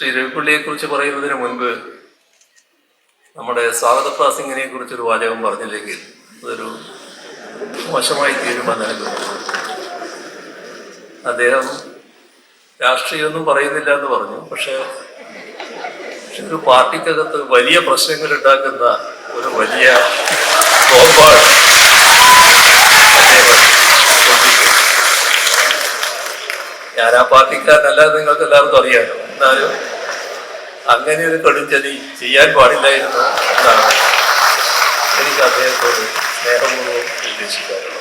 ശ്രീ രവിപ്പള്ളിയെ കുറിച്ച് പറയുന്നതിന് മുൻപ് നമ്മുടെ സ്വാഗത പ്രാസിംഗിനെ കുറിച്ചൊരു വാചകം പറഞ്ഞില്ലെങ്കിൽ അതൊരു മോശമായി തീരുമാനം അദ്ദേഹം രാഷ്ട്രീയമൊന്നും പറയുന്നില്ല എന്ന് പറഞ്ഞു. പക്ഷേ ഒരു പാർട്ടിക്കകത്ത് വലിയ പ്രശ്നങ്ങൾ ഉണ്ടാക്കുന്ന ഒരു വലിയ. ഞാൻ ആ പാർട്ടിക്കാരനല്ല നിങ്ങൾക്ക് എല്ലാവർക്കും അറിയാമല്ലോ എന്നാലും അങ്ങനെ ഒരു കടുചതി ചെയ്യാൻ പാടില്ലായിരുന്നു എന്നാണ് എനിക്ക് അദ്ദേഹത്തോട് സ്നേഹപൂർവം ഉദ്ദേശിക്കാറുള്ളത്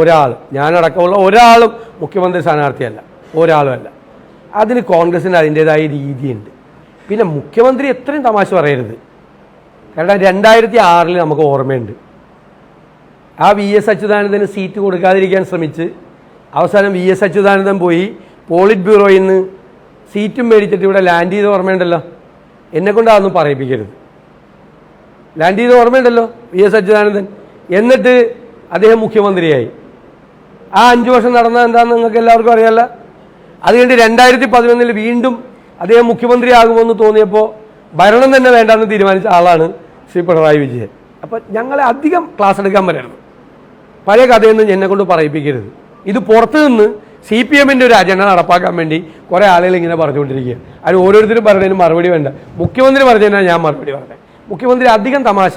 ഒരാൾ ഞാനടക്കമുള്ള ഒരാളും മുഖ്യമന്ത്രി സ്ഥാനാർത്ഥിയല്ല ഒരാളുമല്ല. അതിന് കോൺഗ്രസിന് അതിന്റെതായ രീതിയുണ്ട്. പിന്നെ മുഖ്യമന്ത്രി എത്രയും തമാശ പറയരുത്. കാരണം രണ്ടായിരത്തി ആറിൽ നമുക്ക് ഓർമ്മയുണ്ട്. ആ വി എസ് അച്യുതാനന്ദന് സീറ്റ് കൊടുക്കാതിരിക്കാൻ ശ്രമിച്ച് അവസാനം വി എസ് അച്യുതാനന്ദൻ പോയി പോളിറ്റ് ബ്യൂറോയിൽ നിന്ന് സീറ്റും മേടിച്ചിട്ട് ഇവിടെ ലാൻഡ് ചെയ്ത് ഓർമ്മയുണ്ടല്ലോ. എന്നെ കൊണ്ട് അതൊന്നും പറയിപ്പിക്കരുത്. ലാൻഡ് ചെയ്ത് ഓർമ്മയുണ്ടല്ലോ വി എസ് അച്യുതാനന്ദൻ. എന്നിട്ട് അദ്ദേഹം മുഖ്യമന്ത്രിയായി. ആ അഞ്ചു വർഷം നടന്ന എന്താണെന്ന് നിങ്ങൾക്ക് എല്ലാവർക്കും അറിയാമല്ല അത് കഴിഞ്ഞ് രണ്ടായിരത്തി പതിനൊന്നിൽ വീണ്ടും അദ്ദേഹം മുഖ്യമന്ത്രിയാകുമെന്ന് തോന്നിയപ്പോൾ ഭരണം തന്നെ വേണ്ടെന്ന് തീരുമാനിച്ച ആളാണ് ശ്രീ പിണറായി വിജയൻ. അപ്പം ഞങ്ങളെ അധികം ക്ലാസ് എടുക്കാൻ വരരുത്. പഴയ കഥയൊന്നും എന്നെ കൊണ്ട് പറയിപ്പിക്കരുത്. ഇത് പുറത്തു നിന്ന് സി പി എമ്മിന്റെ ഒരു അജണ്ട നടപ്പാക്കാൻ വേണ്ടി കുറേ ആളുകൾ ഇങ്ങനെ പറഞ്ഞുകൊണ്ടിരിക്കുക അതിന് ഓരോരുത്തരും പറഞ്ഞതിന് മറുപടി വേണ്ട. മുഖ്യമന്ത്രി പറഞ്ഞതിനാണ് ഞാൻ മറുപടി പറഞ്ഞത് മുഖ്യമന്ത്രി അധികം തമാശ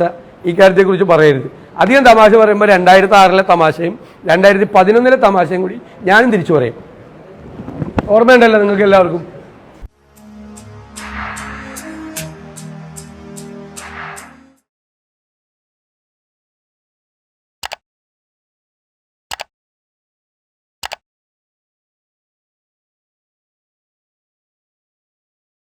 ഈ കാര്യത്തെക്കുറിച്ച് പറയരുത്. അധികം തമാശ പറയുമ്പോൾ രണ്ടായിരത്തി ആറിലെ തമാശയും രണ്ടായിരത്തി പതിനൊന്നിലെ തമാശയും കൂടി ഞാനും തിരിച്ചു പറയും. ഓർമ്മയുണ്ടല്ലോ നിങ്ങൾക്ക് എല്ലാവർക്കും?